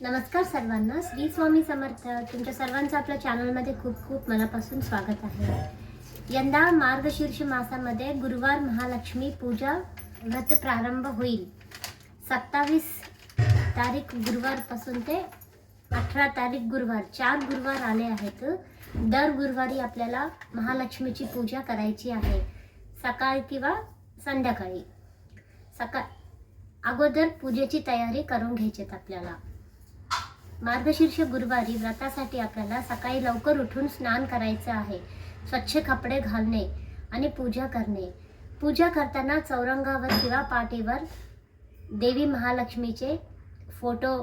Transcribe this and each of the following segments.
नमस्कार सर्वांना. श्री स्वामी समर्थ. तुमच्या सर्वांचं आपल्या चॅनलमध्ये खूप खूप मनापासून स्वागत आहे. यंदा मार्गशीर्ष मासामध्ये गुरुवार महालक्ष्मी पूजा व्रत प्रारंभ होईल. सत्तावीस तारीख गुरुवारपासून ते अठरा तारीख गुरुवार. चार गुरुवार आले आहेत. दर गुरुवारी आपल्याला महालक्ष्मीची पूजा करायची आहे. सकाळ किंवा संध्याकाळी. सकाळ अगोदर पूजेची तयारी करून घ्यायची आपल्याला. मार्गशीर्ष गुरुवारी व्रतासाठी आपल्याला सकाळी लवकर उठून स्नान करायचं आहे. स्वच्छ कपडे घालणे आणि पूजा करणे. पूजा करताना चौरंगावर किंवा पाटीवर देवी महालक्ष्मीचे फोटो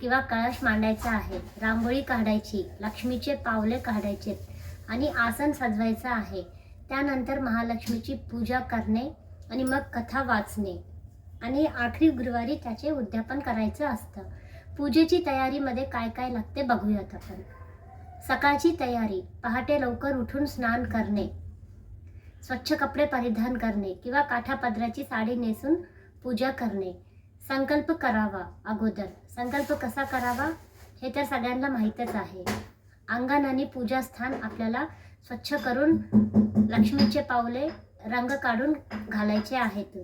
किंवा कळश मांडायचा आहे. रांगोळी काढायची लक्ष्मीचे पावले काढायचे आणि आसन सजवायचं आहे. त्यानंतर महालक्ष्मीची पूजा करणे आणि मग कथा वाचणे आणि आखरी गुरुवारी त्याचे उद्यापन करायचं असतं. पूजेची तयारीमध्ये काय काय लागते बघूयात आपण. सकाळची तयारी पहाटे लवकर उठून स्नान करणे स्वच्छ कपडे परिधान करणे किंवा काठापदराची साडी नेसून पूजा करणे. संकल्प करावा अगोदर. संकल्प कसा करावा? हे तर सगळ्यांना माहीतच आहे. अंगण आणि पूजास्थान आपल्याला स्वच्छ करून लक्ष्मीचे पावले रंग काढून घालायचे आहेत.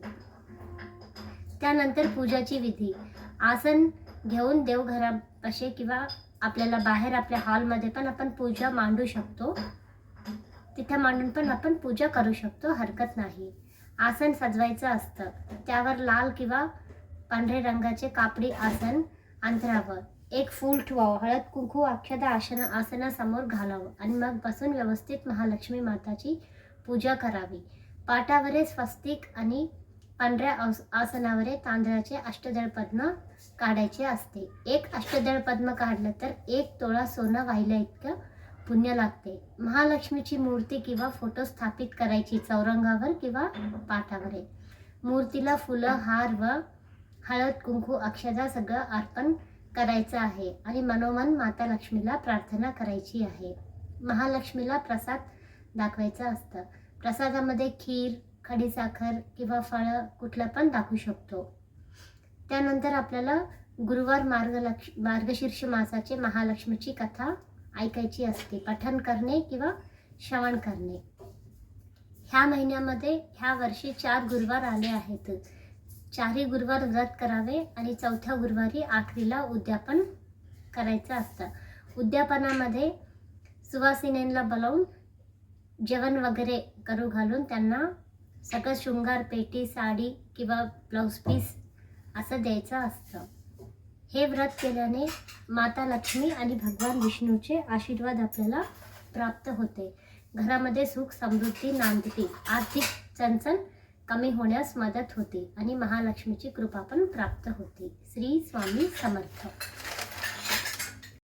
त्यानंतर पूजाची विधी. आसन घेऊन देवघरापाशी किंवा आपल्याला बाहेर आपल्या हॉलमध्ये पण आपण पूजा मांडू शकतो. तिथे मांडून पण आपण पूजा करू शकतो हरकत नाही. आसन सजवायचं असतं. त्यावर लाल किंवा पांढरे रंगाचे कापडी आसन अंतरावं एक फूल ठेवावं. हळद कुंकू अक्षदा आसन आसनासमोर घालावं आणि मग बसून व्यवस्थित महालक्ष्मी माताची पूजा करावी. पाटावरील स्वस्तिक आणि पांढऱ्या आस आसनावर तांदळाचे अष्टदळ पद्म काढायचे असते. एक अष्टदळ पद्म काढलं तर एक तोळा सोनं वाहिलं इतकं पुण्य लागते. महालक्ष्मीची मूर्ती किंवा फोटो स्थापित करायची चौरंगावर किंवा पाठावर. मूर्तीला फुलं हार व हळद कुंकू अक्षदा सगळं अर्पण करायचं आहे आणि मनोमन माता लक्ष्मीला प्रार्थना करायची आहे. महालक्ष्मीला प्रसाद दाखवायचं असतं. प्रसादामध्ये खीर खडीसाखर किंवा फळं कुठलं पण दाखवू शकतो. त्यानंतर आपल्याला गुरुवार मार्गलक्ष मार्गशीर्ष मासाचे महालक्ष्मीची कथा ऐकायची असते. पठण करणे किंवा श्रवण करणे. ह्या महिन्यामध्ये ह्या वर्षी चार गुरुवार आले आहेत. चारही गुरुवार व्रत करावे आणि चौथ्या गुरुवारी आखरीला उद्यापन करायचं असतं. उद्यापनामध्ये सुवासिनींना बोलावून जेवण वगैरे करू घालून त्यांना सगळं शृंगार पेटी साडी किंवा ब्लाऊज पीस असं द्यायचं असतं. हे व्रत केल्याने माता लक्ष्मी आणि भगवान विष्णूचे आशीर्वाद आपल्याला प्राप्त होते. घरामध्ये सुख समृद्धी नांदते आर्थिक चणचण कमी होण्यास मदत होते आणि महालक्ष्मीची कृपा पण प्राप्त होते. श्री स्वामी समर्थ.